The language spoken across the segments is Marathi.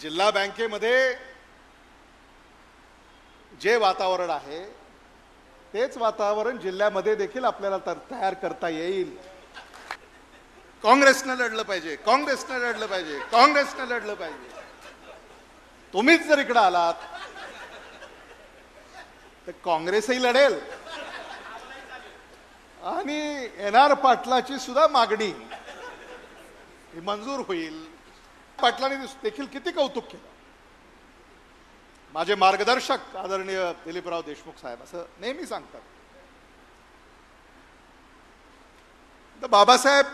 जिल्हा बँकेमध्ये जे वातावरण आहे तेच वातावरण जिल्ह्यामध्ये देखील आपल्याला तर तयार करता येईल. काँग्रेसनं लढलं पाहिजे काँग्रेसनं लढलं पाहिजे काँग्रेसनं लढलं पाहिजे. तुम्हीच जर इकडे आलात तर काँग्रेसही लढेल. आणि एन आर पाटलाची सुद्धा मागणी ही मंजूर होईल. पाटलांनी देखील किती कौतुक केलं? माझे मार्गदर्शक आदरणीय दिलीपराव देशमुख साहेब असं नेहमी सांगतात. तर बाबासाहेब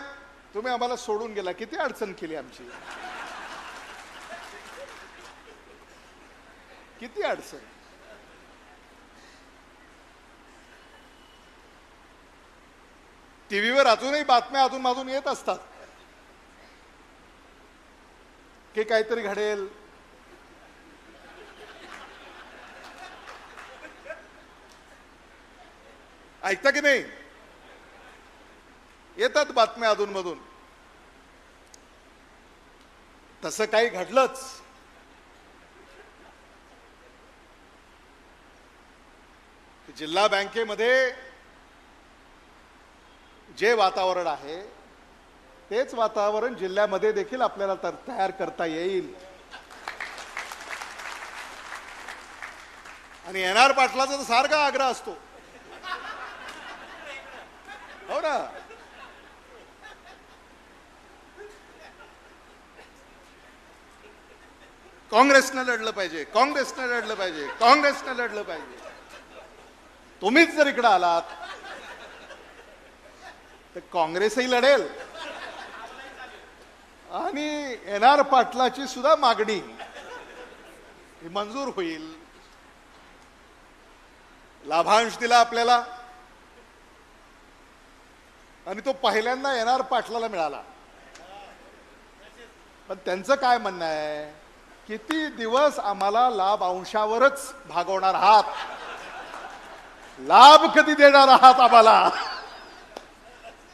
तुम्ही आम्हाला सोडून गेला. किती अडचण केली आमची? किती अडचण? टीव्हीवर अजूनही बातम्या अजून मधून येत असतात. की काहीतरी घडेल. ऐकता की नाही? येतात बातम्या अधून मधून तसं काही घडलंच. जिल्हा बँकेमध्ये जे वातावरण आहे तेच वातावरण जिल्ह्यामध्ये देखील आपल्याला तर तयार करता येईल. आणि एन आर पाटलाचा तर सारखा आग्रह असतो. हो ना? काँग्रेसनं लढलं पाहिजे काँग्रेसनं लढलं पाहिजे काँग्रेसनं लढलं पाहिजे. तुम्हीच जर इकडे आलात तर काँग्रेसही लढेल. आणि एन आर पाटलाची सुद्धा मागणी. ही मंजूर होईल. लाभांश दिला आपल्याला. आणि तो पहिल्यांदा एन आर पाटलाला मिळाला. पण त्यांचं काय म्हणणं आहे? किती दिवस आम्हाला लाभ अंशावरच भागवणार आहात? लाभ कधी देणार आहात आम्हाला?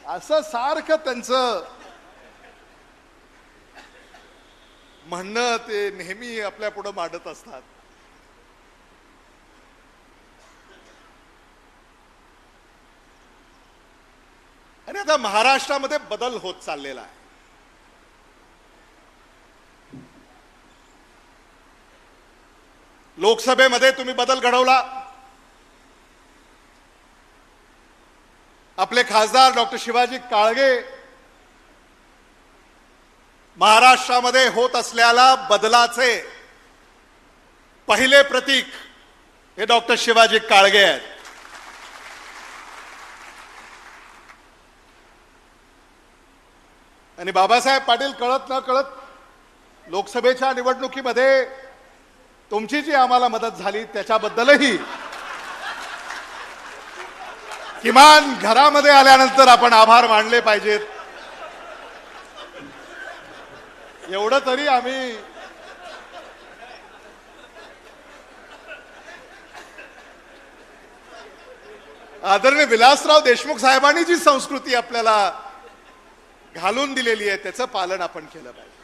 असं सारखं त्यांचं म्हणणं ते नेहमी आपल्या पुढे मांडत असतात. आणि आता महाराष्ट्रामध्ये बदल होत चाललेला आहे. लोकसभेमध्ये तुम्ही बदल घडवला. आपले खासदार डॉक्टर शिवाजी काळगे महाराष्ट्रामध्ये होत असलेल्या बदलाचे पहिले प्रतीक हे डॉक्टर शिवाजी काळगे आहेत. आणि बाबासाहेब पाटील कळत न कळत लोकसभेच्या निवडणुकीमध्ये तुमची जी आम्हाला मदत झाली त्याच्याबद्दलही किमान घरामध्ये आल्यानंतर आपण आभार मानले पाहिजेत. एवढं तरी आम्ही आदरणीय विलासराव देशमुख साहेबांनी जी संस्कृती आपल्याला घालून दिलेली आहे त्याचं पालन आपण केलं पाहिजे.